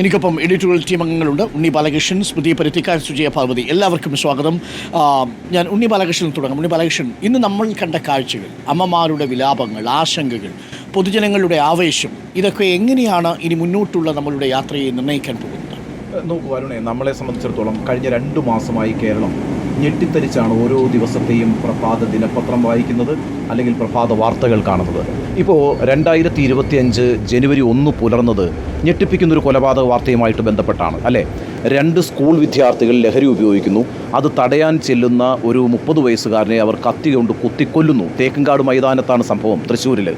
എനിക്കൊപ്പം editorial team അംഗങ്ങളുണ്ട്. ഉണ്ണി ബാലകൃഷ്ണൻ സ്മൃതി പരുത്തിക്കാർ സുജയ പാർവതി. എല്ലാവർക്കും സ്വാഗതം. ഞാൻ ഉണ്ണി ബാലകൃഷ്ണൻ തുടങ്ങാം. ഉണ്ണി ബാലകൃഷ്ണൻ ഇന്ന് നമ്മൾ കണ്ട കാഴ്ചകൾ അമ്മമാരുടെ വിലാപങ്ങൾ ആശങ്കകൾ പൊതുജനങ്ങളുടെ ആവേശം ഇതൊക്കെ എങ്ങനെയാണ് ഇനി മുന്നോട്ടുള്ള നമ്മളുടെ യാത്രയെ നിർണയിക്കാൻ പോകുന്നത്? നോക്കൂ നമ്മളെ സംബന്ധിച്ചിടത്തോളം കഴിഞ്ഞ രണ്ടു മാസമായി കേരളം ഞെട്ടിത്തരിച്ചാണ് ഓരോ ദിവസത്തെയും പ്രഭാത ദിനപത്രം വായിക്കുന്നത് അല്ലെങ്കിൽ പ്രഭാത വാർത്തകൾ കാണുന്നത്. ഇപ്പോൾ രണ്ടായിരത്തി ഇരുപത്തിയഞ്ച് ജനുവരി ഒന്ന് പുലർന്നത് ഞെട്ടിപ്പിക്കുന്നൊരു കൊലപാതക വാർത്തയുമായിട്ട് ബന്ധപ്പെട്ടാണ് അല്ലേ? രണ്ട് സ്കൂൾ വിദ്യാർത്ഥികൾ ലഹരി ഉപയോഗിക്കുന്നു. അത് തടയാൻ ചെല്ലുന്ന ഒരു മുപ്പത് വയസ്സുകാരനെ അവർ കത്തി കൊണ്ട് കുത്തിക്കൊല്ലുന്നു. തേക്കങ്കാട് മൈതാനത്താണ് സംഭവം തൃശ്ശൂരിൽ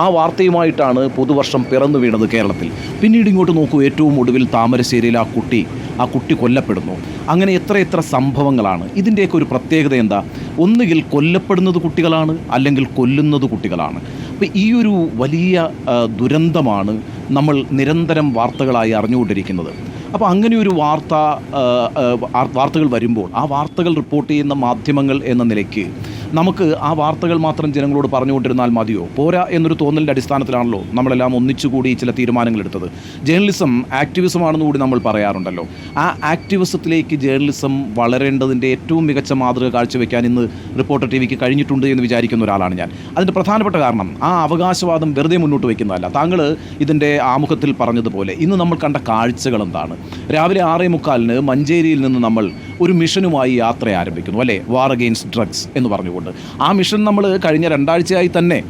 ആ വാർത്തയുമായിട്ടാണ് പുതുവർഷം പിറന്നു വീണത് കേരളത്തിൽ. പിന്നീട് ഇങ്ങോട്ട് നോക്കൂ ഏറ്റവും ഒടുവിൽ താമരശ്ശേരിയിൽ ആ കുട്ടി ആ കുട്ടി കൊല്ലപ്പെടുന്നു. അങ്ങനെ എത്ര എത്ര സംഭവങ്ങളാണ്. ഇതിന്റെയൊക്കെ ഒരു പ്രത്യേകത എന്താ? ഒന്നുകിൽ കൊല്ലപ്പെടുന്നത് കുട്ടികളാണ് അല്ലെങ്കിൽ കൊല്ലുന്നത് കുട്ടികളാണ്. അപ്പോൾ ഈ ഒരു വലിയ ദുരന്തമാണ് നമ്മൾ നിരന്തരം വാർത്തകളായി അറിഞ്ഞുകൊണ്ടിരിക്കുന്നത്. അപ്പോൾ അങ്ങനെ ഒരു വാർത്ത വാർത്തകൾ വരുമ്പോൾ ആ വാർത്തകൾ റിപ്പോർട്ട് ചെയ്യുന്ന മാധ്യമങ്ങൾ എന്ന നിലയ്ക്ക് നമുക്ക് ആ വാർത്തകൾ മാത്രം ജനങ്ങളോട് പറഞ്ഞുകൊണ്ടിരുന്നാൽ മതിയോ? പോരാ എന്നൊരു തോന്നലിന്റെ അടിസ്ഥാനത്തിലാണല്ലോ നമ്മളെല്ലാം ഒന്നിച്ചുകൂടി ചില തീരുമാനങ്ങൾ എടുത്തത് ജേർണലിസം ആക്ടിവിസമാണെന്ന് കൂടി നമ്മൾ പറയാറുണ്ടല്ലോ. ആ ആക്ടിവിസത്തിലേക്ക് ജേർണലിസം വളരേണ്ടതിന്റെ ഏറ്റവും മികച്ച മാതൃക കാഴ്ചവെക്കാൻ ഇന്ന് റിപ്പോർട്ടർ ടി വിക്ക് കഴിഞ്ഞിട്ടുണ്ട് എന്ന് വിചാരിക്കുന്ന ഒരാളാണ് ഞാൻ. അതിന്റെ പ്രധാനപ്പെട്ട കാരണം ആ അവകാശവാദം വെറുതെ മുന്നോട്ട് വയ്ക്കുന്നതല്ല. താങ്കൾ ഇതിന്റെ ആമുഖത്തിൽ പറഞ്ഞതുപോലെ ഇന്ന് നമ്മൾ കണ്ട കാഴ്ചകൾ എന്താണ് രാവിലെ ആറേ മുക്കാലിന് മഞ്ചേരിയിൽ നിന്ന് നമ്മൾ ഒരു മിഷനുമായി യാത്ര ആരംഭിക്കുന്നു അല്ലേ? വാർ അഗെയിൻസ്റ്റ് ഡ്രഗ്സ് എന്ന് പറഞ്ഞുകൊണ്ട്. ആ മിഷൻ നമ്മൾ കഴിഞ്ഞ രണ്ടാഴ്ചയായി തന്നെ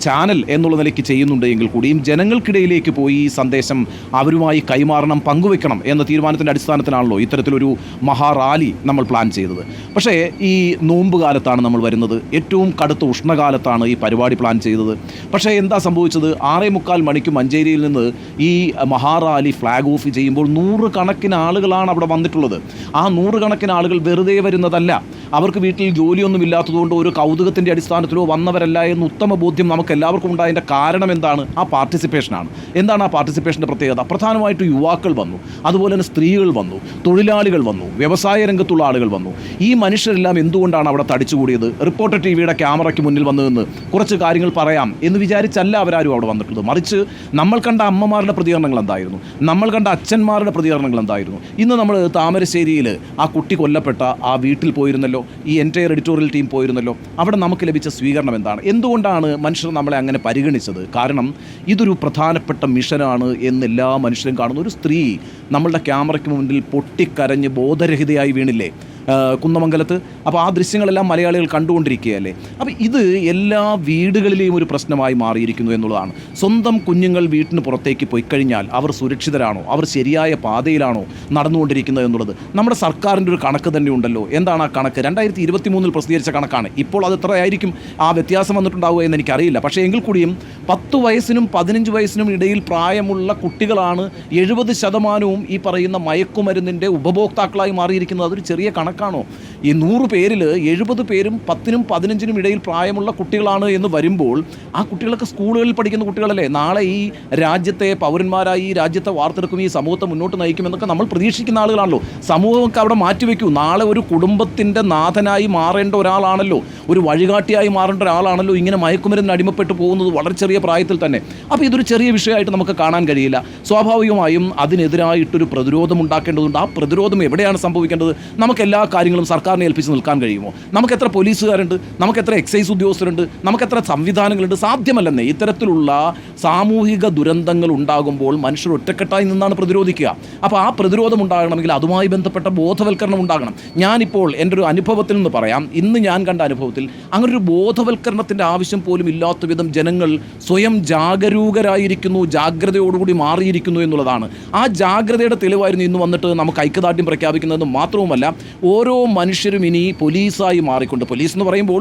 ചാനൽ എന്നുള്ള നിലയ്ക്ക് ചെയ്യുന്നുണ്ട് എങ്കിൽ കൂടിയും ജനങ്ങൾക്കിടയിലേക്ക് പോയി ഈ സന്ദേശം അവരുമായി കൈമാറണം പങ്കുവെക്കണം എന്ന തീരുമാനത്തിന്റെ അടിസ്ഥാനത്തിലാണല്ലോ ഇത്തരത്തിലൊരു മഹാറാലി നമ്മൾ പ്ലാൻ ചെയ്തത്. പക്ഷേ ഈ നോമ്പ് കാലത്താണ് നമ്മൾ വരുന്നത്. ഏറ്റവും കടുത്ത ഉഷ്ണകാലത്താണ് ഈ പരിപാടി പ്ലാൻ ചെയ്തത്. പക്ഷേ എന്താ സംഭവിച്ചത്? ആറേ മുക്കാൽ മണിക്ക് മഞ്ചേരിയിൽ നിന്ന് ഈ മഹാറാലി ഫ്ലാഗ് ഓഫ് ചെയ്യുമ്പോൾ നൂറുകണക്കിന് ആളുകളാണ് അവിടെ വന്നിട്ടുള്ളത്. ആ നൂറുകണക്കിന് ആളുകൾ വെറുതെ വരുന്നതല്ല. അവർക്ക് വീട്ടിൽ ജോലിയൊന്നും ഇല്ലാത്തതുകൊണ്ട് ഒരു കൗതുകത്തിന്റെ അടിസ്ഥാനത്തിലോ വന്നവരല്ല എന്ന് ഉത്തമ ബോധ്യം നമുക്ക് എല്ലാവർക്കും ഉണ്ടായതിന്റെ കാരണം എന്താണ്? ആ പാർട്ടിസിപ്പേഷനാണ്. എന്താണ് ആ പാർട്ടിസിപ്പേഷന്റെ പ്രത്യേകത? പ്രധാനമായിട്ടും യുവാക്കൾ വന്നു. അതുപോലെ തന്നെ സ്ത്രീകൾ വന്നു. തൊഴിലാളികൾ വന്നു. വ്യവസായ രംഗത്തുള്ള ആളുകൾ വന്നു. ഈ മനുഷ്യരെല്ലാം എന്തുകൊണ്ടാണ് അവിടെ തടിച്ചുകൂടിയത്? റിപ്പോർട്ടർ ടി വിയുടെ ക്യാമറയ്ക്ക് മുന്നിൽ വന്നു നിന്ന് കുറച്ച് കാര്യങ്ങൾ പറയാം എന്ന് വിചാരിച്ചല്ല അവരാരും അവിടെ വന്നിട്ടുള്ളത്. മറിച്ച് നമ്മൾ കണ്ട അമ്മമാരുടെ പ്രതികരണങ്ങൾ എന്തായിരുന്നു? നമ്മൾ കണ്ട അച്ഛന്മാരുടെ പ്രതികരണങ്ങൾ എന്തായിരുന്നു? ഇന്ന് നമ്മൾ താമരശ്ശേരിയിൽ ആ കുട്ടി കൊല്ലപ്പെട്ട ആ വീട്ടിൽ പോയിരുന്നല്ലോ. ഈ എന്റയർ എഡിറ്റോറിയൽ ടീം പോയിരുന്നല്ലോ. അവിടെ നമുക്ക് ലഭിച്ച സ്വീകരണം എന്താണ്? എന്തുകൊണ്ടാണ് മനുഷ്യർ നമ്മളെ അങ്ങനെ പരിഗണിച്ചത്? കാരണം ഇതൊരു പ്രധാനപ്പെട്ട മിഷനാണ് എന്ന് എല്ലാ മനുഷ്യരും കാണുന്ന. ഒരു സ്ത്രീ നമ്മളുടെ ക്യാമറയ്ക്ക് മുന്നിൽ പൊട്ടിക്കരഞ്ഞ് ബോധരഹിതയായി വീണില്ലേ? കുന്നമംഗലത്ത് അപ്പോൾ ആ ദൃശ്യങ്ങളെല്ലാം മലയാളികൾ കണ്ടുകൊണ്ടിരിക്കുകയല്ലേ? അപ്പോൾ ഇത് എല്ലാ വീടുകളിലെയും ഒരു പ്രശ്നമായി മാറിയിരിക്കുന്നു എന്നുള്ളതാണ്. സ്വന്തം കുഞ്ഞുങ്ങൾ വീട്ടിന് പുറത്തേക്ക് പോയി കഴിഞ്ഞാൽ അവർ സുരക്ഷിതരാണോ? അവർ ശരിയായ പാതയിലാണോ നടന്നുകൊണ്ടിരിക്കുന്നത് എന്നുള്ളത്? നമ്മുടെ സർക്കാരിന്റെ ഒരു കണക്ക് തന്നെ ഉണ്ടല്ലോ. എന്താണ് ആ കണക്ക്? രണ്ടായിരത്തി ഇരുപത്തി മൂന്നിൽ പ്രസിദ്ധീകരിച്ച കണക്കാണ്. ഇപ്പോൾ അത് എത്രയായിരിക്കും? ആ വ്യത്യാസം വന്നിട്ടുണ്ടാവുക എന്ന് എനിക്കറിയില്ല. പക്ഷേ എങ്കിൽ കൂടിയും പത്ത് വയസ്സിനും പതിനഞ്ച് വയസ്സിനും ഇടയിൽ പ്രായമുള്ള കുട്ടികളാണ് എഴുപത് ശതമാനവും ഈ പറയുന്ന മയക്കുമരുന്നിന്റെ ഉപഭോക്താക്കളായി മാറിയിരിക്കുന്നത്. അതൊരു ചെറിയ കണക്കാണോ? ഈ നൂറ് പേരിൽ എഴുപത് പേരും പത്തിനും പതിനഞ്ചിനും ഇടയിൽ പ്രായമുള്ള കുട്ടികളാണ് എന്ന് വരുമ്പോൾ ആ കുട്ടികളൊക്കെ സ്കൂളുകളിൽ പഠിക്കുന്ന കുട്ടികളല്ലേ? നാളെ ഈ രാജ്യത്തെ പൗരന്മാരായി ഈ രാജ്യത്തെ വാർത്തെടുക്കും ഈ സമൂഹത്തെ മുന്നോട്ട് നയിക്കുമെന്നൊക്കെ നമ്മൾ പ്രതീക്ഷിക്കുന്ന ആളുകളാണല്ലോ. സമൂഹമൊക്കെ അവിടെ മാറ്റിവെക്കൂ. നാളെ ഒരു കുടുംബത്തിന്റെ നാഥനായി മാറേണ്ട ഒരാളാണല്ലോ. ഒരു വഴികാട്ടിയായി മാറേണ്ട ഒരാളാണല്ലോ ഇങ്ങനെ മയക്കുമരുന്നിന് അടിമപ്പെട്ട് പോകുന്നത് വളരെ ചെറിയ പ്രായത്തിൽ തന്നെ. അപ്പോൾ ഇതൊരു ചെറിയ വിഷയമായിട്ട് നമുക്ക് കാണാൻ കഴിയില്ല. സ്വാഭാവികമായും അതിനെതിരായിട്ടൊരു പ്രതിരോധം ഉണ്ടാക്കേണ്ടതുണ്ട്. ആ പ്രതിരോധം എവിടെയാണ് സംഭവിക്കേണ്ടത്? നമുക്ക് എല്ലാ കാര്യങ്ങളും സർക്കാരിനെ ഏൽപ്പിച്ച് നിൽക്കാൻ കഴിയുമോ? നമുക്ക് എത്ര പോലീസുകാരുണ്ട്? നമുക്ക് എത്ര എക്സൈസ് ഉദ്യോഗസ്ഥരുണ്ട്? നമുക്ക് എത്ര സംവിധാനങ്ങളുണ്ട്? സാധ്യമല്ലെന്നേ. ഇത്തരത്തിലുള്ള സാമൂഹിക ദുരന്തങ്ങൾ ഉണ്ടാകുമ്പോൾ മനുഷ്യർ ഒറ്റക്കെട്ടായി നിന്നാണ് പ്രതിരോധിക്കുക. അപ്പോൾ ആ പ്രതിരോധം ഉണ്ടാകണമെങ്കിൽ അതുമായി ബന്ധപ്പെട്ട ബോധവൽക്കരണം ഉണ്ടാകണം. ഞാനിപ്പോൾ എന്റെ ഒരു അനുഭവത്തിൽ നിന്ന് പറയാം. ഇന്ന് ഞാൻ കണ്ട അനുഭവത്തിൽ അങ്ങനെ ഒരു ബോധവൽക്കരണത്തിന്റെ ആവശ്യം പോലും ഇല്ലാത്ത വിധം ജനങ്ങൾ സ്വയം ജാഗരൂകരായിരിക്കുന്നു ജാഗ്രതയോടുകൂടി മാറിയിരിക്കുന്നു എന്നുള്ളതാണ്. ആ ജാഗ്രതയുടെ തെളിവായിരുന്നു ഇന്ന് വന്നിട്ട് നമുക്ക് ഐക്യദാർഢ്യം പ്രഖ്യാപിക്കുന്നതെന്ന് മാത്രവുമല്ല ഓരോ മനുഷ്യരും ഇനി പോലീസായി മാറിക്കൊണ്ട് പോലീസ് എന്ന് പറയുമ്പോൾ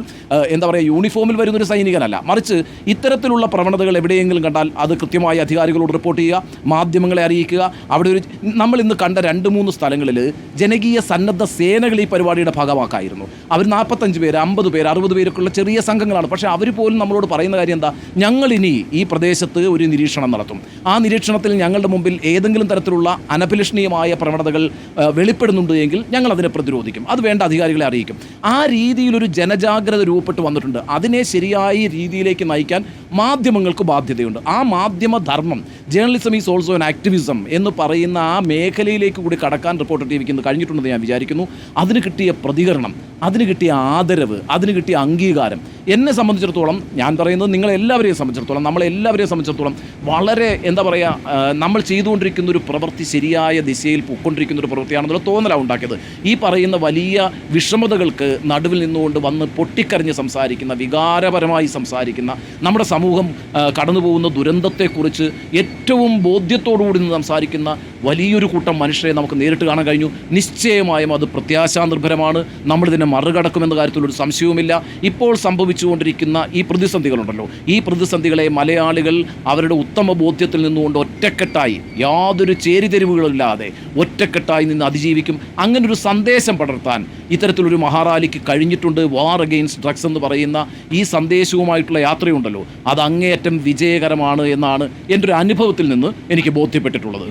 എന്താ പറയുക യൂണിഫോമിൽ വരുന്നൊരു സൈനികനല്ല. മറിച്ച് ഇത്തരത്തിലുള്ള പ്രവണതകൾ എവിടെയെങ്കിലും കണ്ടാൽ അത് കൃത്യമായി അധികാരികളോട് റിപ്പോർട്ട് ചെയ്യുക മാധ്യമങ്ങളെ അറിയിക്കുക. അവിടെ ഒരു നമ്മൾ ഇന്ന് കണ്ട രണ്ട് മൂന്ന് സ്ഥലങ്ങളിൽ ജനകീയ സന്നദ്ധ സേനകൾ ഈ പരിപാടിയുടെ ഭാഗമാക്കായിരുന്നു. അവർ നാൽപ്പത്തഞ്ച് പേര് അമ്പത് പേര് അറുപത് പേരൊക്കെയുള്ള ചെറിയ സംഘങ്ങളാണ്. പക്ഷേ അവർ പോലും നമ്മളോട് പറയുന്ന കാര്യം എന്താ? ഞങ്ങൾ ഇനി ഈ പ്രദേശത്ത് ഒരു നിരീക്ഷണം നടത്തും. ആ നിരീക്ഷണത്തിൽ ഞങ്ങളുടെ മുമ്പിൽ ഏതെങ്കിലും തരത്തിലുള്ള അനഭിലഷണീയമായ പ്രവണതകൾ വെളിപ്പെടുന്നുണ്ട് എങ്കിൽ ഞങ്ങൾ അതിനെ പ്രതിരോധിക്കും. അത് വേണ്ട അധികാരികളെ അറിയിക്കും. ആ രീതിയിലൊരു ജനജാഗ്രത രൂപപ്പെട്ട് വന്നിട്ടുണ്ട്. അതിനെ ശരിയായ രീതിയിലേക്ക് നയിക്കാൻ മാധ്യമങ്ങൾക്ക് ബാധ്യതയുണ്ട്. ആ മാധ്യമ ധർമ്മം journalism is also an activism എന്ന് പറയുന്ന ആ മേഖലയിലേക്ക് കൂടി കടക്കാൻ റിപ്പോർട്ടർ ടി വിക്ക് കഴിഞ്ഞിട്ടുണ്ടെന്ന് ഞാൻ വിചാരിക്കുന്നു. അതിന് കിട്ടിയ പ്രതികരണം അതിന് കിട്ടിയ ആദരവ് അതിന് കിട്ടിയ അംഗീകാരം. എന്നെ സംബന്ധിച്ചിടത്തോളം ഞാൻ പറയുന്നത് നിങ്ങളെല്ലാവരെയും സംബന്ധിച്ചിടത്തോളം നമ്മളെല്ലാവരെയും സംബന്ധിച്ചിടത്തോളം വളരെ എന്താ പറയുക നമ്മൾ ചെയ്തുകൊണ്ടിരിക്കുന്ന ഒരു പ്രവൃത്തി ശരിയായ ദിശയിൽ പൊയ്ക്കൊണ്ടിരിക്കുന്ന ഒരു പ്രവൃത്തിയാണെന്നുള്ള തോന്നലാണ് ഉണ്ടാക്കിയത്. ഈ പറയുന്ന വലിയ വിഷമതകൾക്ക് നടുവിൽ നിന്നുകൊണ്ട് വന്ന് പൊട്ടിക്കരഞ്ഞ് സംസാരിക്കുന്ന വികാരപരമായി സംസാരിക്കുന്ന നമ്മുടെ സമൂഹം കടന്നുപോകുന്ന കടന്നു പോകുന്ന ദുരന്തത്തെക്കുറിച്ച് ഏറ്റവും ബോധ്യത്തോടുകൂടി നിന്ന് സംസാരിക്കുന്ന വലിയൊരു കൂട്ടം മനുഷ്യരെ നമുക്ക് നേരിട്ട് കാണാൻ കഴിഞ്ഞു. നിശ്ചയമായും അത് പ്രത്യാശാനിർഭരമാണ്. നമ്മളിതിനെ മറികടക്കുമെന്ന കാര്യത്തിൽ ഒരു സംശയവുമില്ല ഇപ്പോൾ സംഭവിച്ചുകൊണ്ടിരിക്കുന്ന ഈ പ്രതിസന്ധികളുണ്ടല്ലോ. ഈ പ്രതിസന്ധികളെ മലയാളികൾ അവരുടെ ഉത്തമ ബോധ്യത്തിൽ നിന്നുകൊണ്ട് ഒറ്റക്കെട്ടായി യാതൊരു ചേരിതെരിവുകളില്ലാതെ ഒറ്റക്കെട്ടായി നിന്ന് അതിജീവിക്കും. അങ്ങനെ ഒരു സന്ദേശം പടർത്താൻ ഇത്തരത്തിലൊരു മഹാറാലിക്ക് കഴിഞ്ഞിട്ടുണ്ട്. വാർ അഗെയിൻസ്റ്റ് ഡ്രഗ്സ് എന്ന് പറയുന്ന ഈ സന്ദേശവുമായിട്ടുള്ള യാത്രയുണ്ടല്ലോ. അത് അങ്ങേയറ്റം വിജയകരമാണ് എന്നാണ് എന്റെ ഒരു അനുഭവത്തിൽ നിന്ന് എനിക്ക് ബോധ്യപ്പെട്ടിട്ടുള്ളത്.